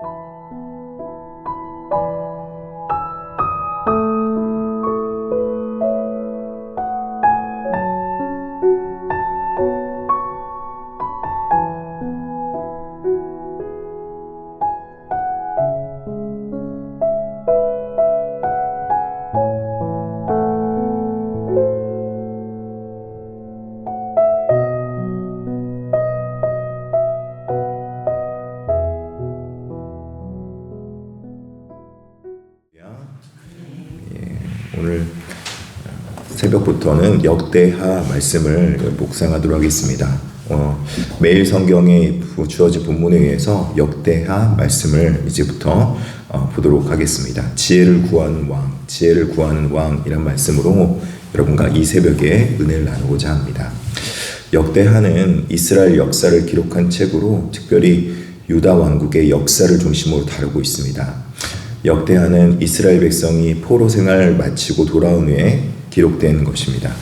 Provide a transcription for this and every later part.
예, 새벽부터는 역대하 말씀을 묵상하도록 하겠습니다. 어, 매일 성경에 주어진 본문에 의해서 역대하 말씀을 이제부터 어, 보도록 하겠습니다. 지혜를 구하는 왕, 지혜를 구하는 왕이란 말씀으로 여러분과 이 새벽에 은혜를 나누고자 합니다. 역대하는 이스라엘 역사를 기록한 책으로 특별히 유다 왕국의 역사를 중심으로 다루고 있습니다. 역대하는 이스라엘 백성이 포로 생활 마치고 돌아온 후에 기록된 것입니다.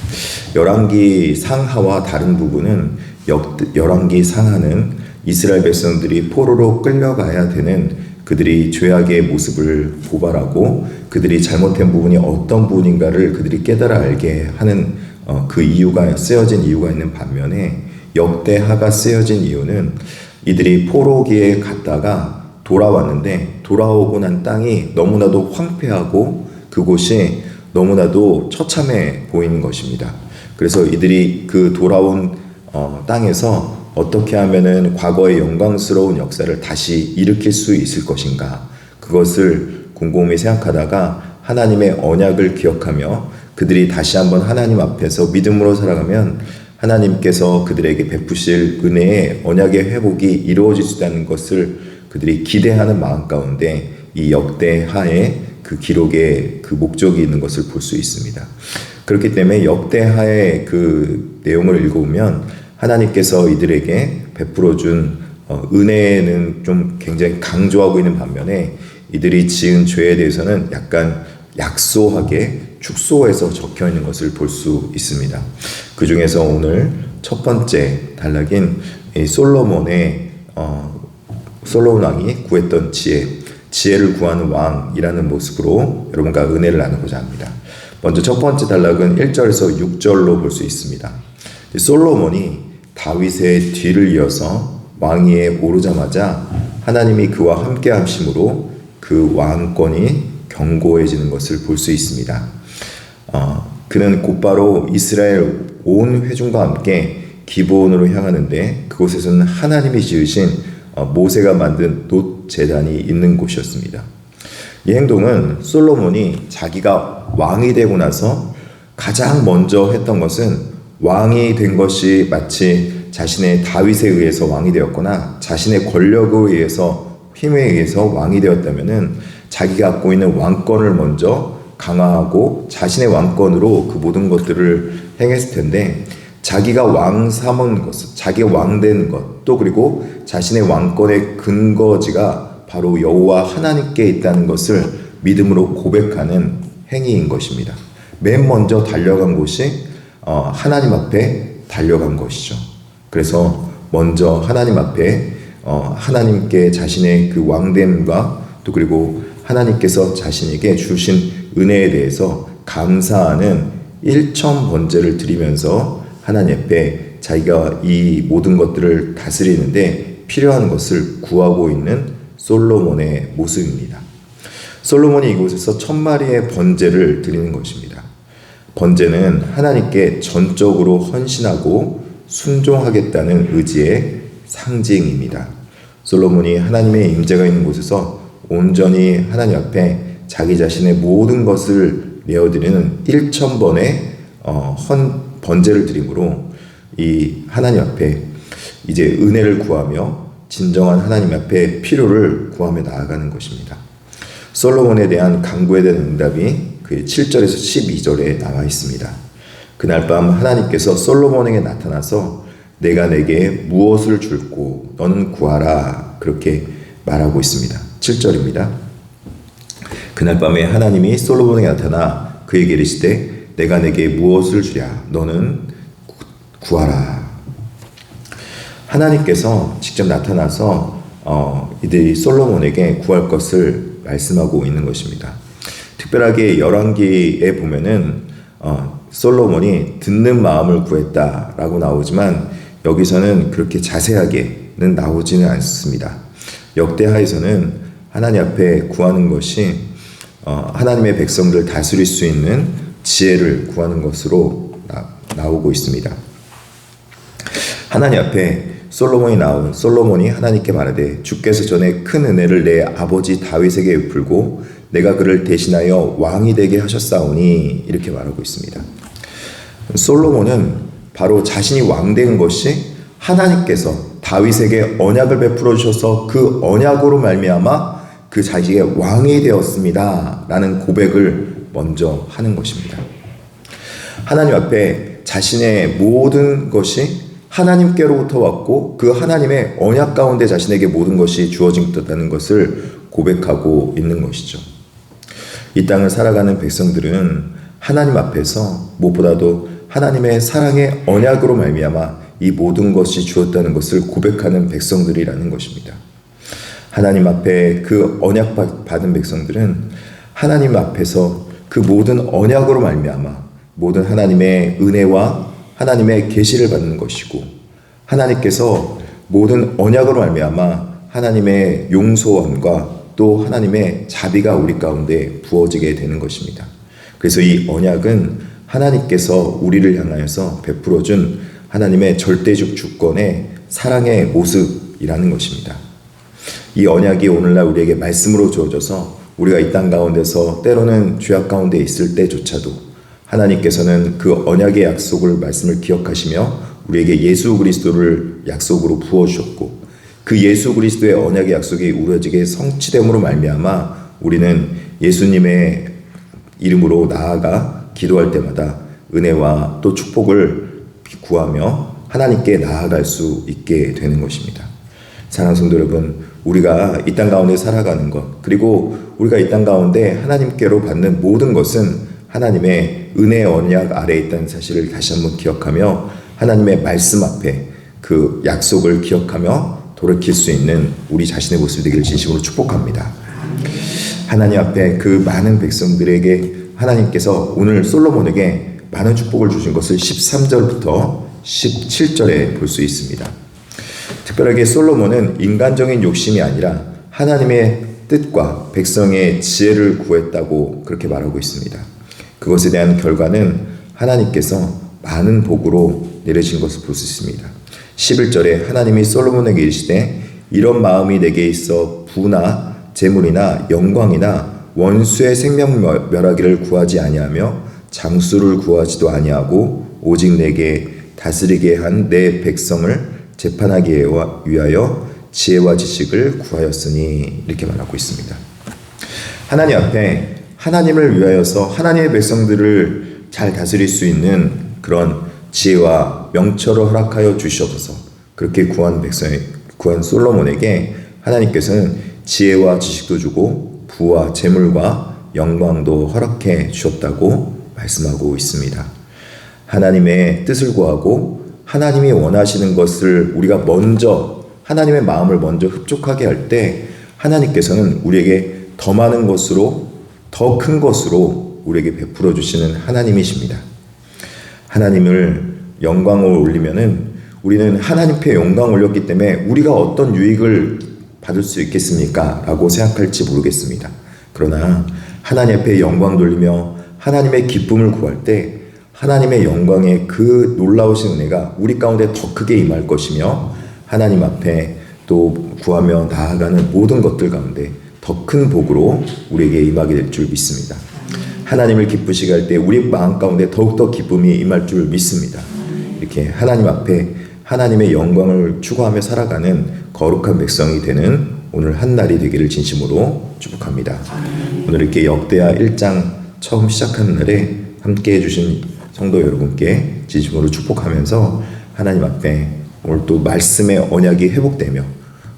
열왕기 상하와 다른 부분은 역, 열왕기 상하는 이스라엘 백성들이 포로로 끌려가야 되는 그들이 죄악의 모습을 고발하고 그들이 잘못된 부분이 어떤 부분인가를 그들이 깨달아 알게 하는 어, 그 이유가 쓰여진 이유가 있는 반면에 역대하가 쓰여진 이유는 이들이 포로기에 갔다가 돌아왔는데 돌아오고 난 땅이 너무나도 황폐하고 그곳이 너무나도 처참해 보이는 것입니다. 그래서 이들이 그 돌아온 어, 땅에서 어떻게 하면은 과거의 영광스러운 역사를 다시 일으킬 수 있을 것인가 그것을 곰곰이 생각하다가 하나님의 언약을 기억하며 그들이 다시 한번 하나님 앞에서 믿음으로 살아가면 하나님께서 그들에게 베푸실 은혜의 언약의 회복이 이루어질 수 있다는 것을 그들이 기대하는 마음 가운데 이 역대하의 그 기록에 그 목적이 있는 것을 볼 수 있습니다. 그렇기 때문에 역대하의 그 내용을 읽어보면 하나님께서 이들에게 베풀어 준 어, 은혜는 좀 굉장히 강조하고 있는 반면에 이들이 지은 죄에 대해서는 약간 약소하게 축소해서 적혀 있는 것을 볼 수 있습니다. 그 중에서 오늘 첫 번째 단락인 솔로몬의 어, 솔로몬 왕이 구했던 지혜, 지혜를 구하는 왕이라는 모습으로 여러분과 은혜를 나누고자 합니다. 먼저 첫 번째 단락은 1절에서 6절로 볼 수 있습니다. 솔로몬이 다윗의 뒤를 이어서 왕위에 오르자마자 하나님이 그와 함께 하심으로 그 왕권이 견고해지는 것을 볼 수 있습니다. 어, 그는 곧바로 이스라엘 온 회중과 함께 기브온으로 향하는데 그곳에서는 하나님이 지으신 어, 모세가 만든 놋 제단이 있는 곳이었습니다. 이 행동은 솔로몬이 자기가 왕이 되고 나서 가장 먼저 했던 것은 왕이 된 것이 마치 자신의 다윗에 의해서 왕이 되었거나 자신의 권력에 의해서 힘에 의해서 왕이 되었다면은 자기가 갖고 있는 왕권을 먼저 강화하고 자신의 왕권으로 그 모든 것들을 행했을 텐데 자기가 왕 삼은 것, 자기가 왕된 것, 또 그리고 자신의 왕권의 근거지가 바로 여호와 하나님께 있다는 것을 믿음으로 고백하는 행위인 것입니다. 맨 먼저 달려간 곳이 어, 하나님 앞에 달려간 것이죠. 그래서 먼저 하나님 앞에 어, 하나님께 자신의 그 왕됨과 또 그리고 하나님께서 자신에게 주신 은혜에 대해서 감사하는 일천 번제를 드리면서 하나님 앞에 자기가 이 모든 것들을 다스리는데 필요한 것을 구하고 있는 솔로몬의 모습입니다. 솔로몬이 이곳에서 천 마리의 번제를 드리는 것입니다. 번제는 하나님께 전적으로 헌신하고 순종하겠다는 의지의 상징입니다. 솔로몬이 하나님의 임재가 있는 곳에서 온전히 하나님 앞에 자기 자신의 모든 것을 내어드리는 1천 번의 어, 헌 번제를 드림으로 이 하나님 앞에 이제 은혜를 구하며 진정한 하나님 앞에 필요를 구하며 나아가는 것입니다. 솔로몬에 대한 강구에 대한 응답이 그 7절에서 12절에 나와 있습니다. 그날 밤 하나님께서 솔로몬에게 나타나서 내가 내게 무엇을 줄고 너는 구하라 그렇게 말하고 있습니다. 7절입니다. 그날 밤에 하나님이 솔로몬에게 나타나 그에게 이르시되 내가 내게 무엇을 주랴 너는 구하라 하나님께서 직접 나타나서 어, 이들이 솔로몬에게 구할 것을 말씀하고 있는 것입니다. 특별하게 열왕기에 보면은 어, 솔로몬이 듣는 마음을 구했다라고 나오지만 여기서는 그렇게 자세하게는 나오지는 않습니다. 역대하에서는 하나님 앞에 구하는 것이 어, 하나님의 백성들을 다스릴 수 있는 지혜를 구하는 것으로 나, 나오고 있습니다. 하나님 앞에 솔로몬이 나온 솔로몬이 하나님께 말하되 주께서 전에 큰 은혜를 내 아버지 다윗에게 베풀고 내가 그를 대신하여 왕이 되게 하셨사오니 이렇게 말하고 있습니다. 솔로몬은 바로 자신이 왕된 것이 하나님께서 다윗에게 언약을 베풀어 주셔서 그 언약으로 말미암아 그 자식의 왕이 되었습니다라는 고백을 먼저 하는 것입니다. 하나님 앞에 자신의 모든 것이 하나님께로부터 왔고 그 하나님의 언약 가운데 자신에게 모든 것이 주어진다는 것을 고백하고 있는 것이죠. 이 땅을 살아가는 백성들은 하나님 앞에서 무엇보다도 하나님의 사랑의 언약으로 말미암아 이 모든 것이 주었다는 것을 고백하는 백성들이라는 것입니다. 하나님 앞에 그 언약 받은 백성들은 하나님 앞에서 그 모든 언약으로 말미암아 모든 하나님의 은혜와 하나님의 계시를 받는 것이고 하나님께서 모든 언약으로 말미암아 하나님의 용서원과 또 하나님의 자비가 우리 가운데 부어지게 되는 것입니다. 그래서 이 언약은 하나님께서 우리를 향하여서 베풀어 준 하나님의 절대적 주권의 사랑의 모습이라는 것입니다. 이 언약이 오늘날 우리에게 말씀으로 주어져서 우리가 이 땅 가운데서 때로는 죄악 가운데 있을 때조차도 하나님께서는 그 언약의 약속을 말씀을 기억하시며 우리에게 예수 그리스도를 약속으로 부어 주셨고 그 예수 그리스도의 언약의 약속이 우러지게 성취됨으로 말미암아 우리는 예수님의 이름으로 나아가 기도할 때마다 은혜와 또 축복을 구하며 하나님께 나아갈 수 있게 되는 것입니다. 사랑하는 성도 여러분, 우리가 이 땅 가운데 살아가는 것, 그리고 우리가 이 땅 가운데 하나님께로 받는 모든 것은 하나님의 은혜 언약 아래에 있다는 사실을 다시 한번 기억하며 하나님의 말씀 앞에 그 약속을 기억하며 돌이킬 수 있는 우리 자신의 모습이 되기를 진심으로 축복합니다. 하나님 앞에 그 많은 백성들에게 하나님께서 오늘 솔로몬에게 많은 축복을 주신 것을 13절부터 17절에 볼 수 있습니다. 특별하게 솔로몬은 인간적인 욕심이 아니라 하나님의 뜻과 백성의 지혜를 구했다고 그렇게 말하고 있습니다. 그것에 대한 결과는 하나님께서 많은 복으로 내리신 것을 볼 수 있습니다. 11절에 하나님이 솔로몬에게 이르시되 이런 마음이 내게 있어 부나 재물이나 영광이나 원수의 생명 멸하기를 구하지 아니하며 장수를 구하지도 아니하고 오직 내게 다스리게 한 내 백성을 재판하기 위하여 지혜와 지식을 구하였으니 이렇게 말하고 있습니다. 하나님 앞에 하나님을 위하여서 하나님의 백성들을 잘 다스릴 수 있는 그런 지혜와 명철을 허락하여 주시옵소서. 그렇게 구한 백성 구한 솔로몬에게 하나님께서는 지혜와 지식도 주고 부와 재물과 영광도 허락해 주셨다고 말씀하고 있습니다. 하나님의 뜻을 구하고 하나님이 원하시는 것을 우리가 먼저 하나님의 마음을 먼저 흡족하게 할 때 하나님께서는 우리에게 더 많은 것으로 더 큰 것으로 우리에게 베풀어 주시는 하나님이십니다. 하나님을 영광을 올리면은 우리는 하나님께 영광 올렸기 때문에 우리가 어떤 유익을 받을 수 있겠습니까? 라고 생각할지 모르겠습니다. 그러나 하나님 앞에 영광 돌리며 하나님의 기쁨을 구할 때 하나님의 영광의 그 놀라우신 은혜가 우리 가운데 더 크게 임할 것이며 하나님 앞에 또 구하며 나아가는 모든 것들 가운데 더 큰 복으로 우리에게 임하게 될 줄 믿습니다. 하나님을 기쁘시게 할 때 우리 마음 가운데 더욱더 기쁨이 임할 줄 믿습니다. 이렇게 하나님 앞에 하나님의 영광을 추구하며 살아가는 거룩한 백성이 되는 오늘 한 날이 되기를 진심으로 축복합니다. 오늘 이렇게 역대하 1장 처음 시작하는 날에 함께 해주신 성도 여러분께 진심으로 축복하면서 하나님 앞에 오늘 또 말씀의 언약이 회복되며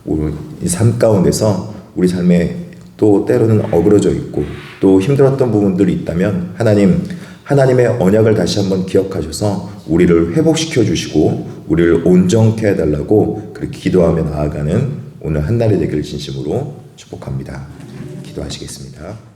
오늘 이 삶 가운데서 우리 삶에 또 때로는 어그러져 있고 또 힘들었던 부분들이 있다면 하나님 하나님의 언약을 다시 한번 기억하셔서 우리를 회복시켜 주시고 우리를 온전케 해달라고 그렇게 기도하며 나아가는 오늘 한 날이 되기를 진심으로 축복합니다. 기도하시겠습니다.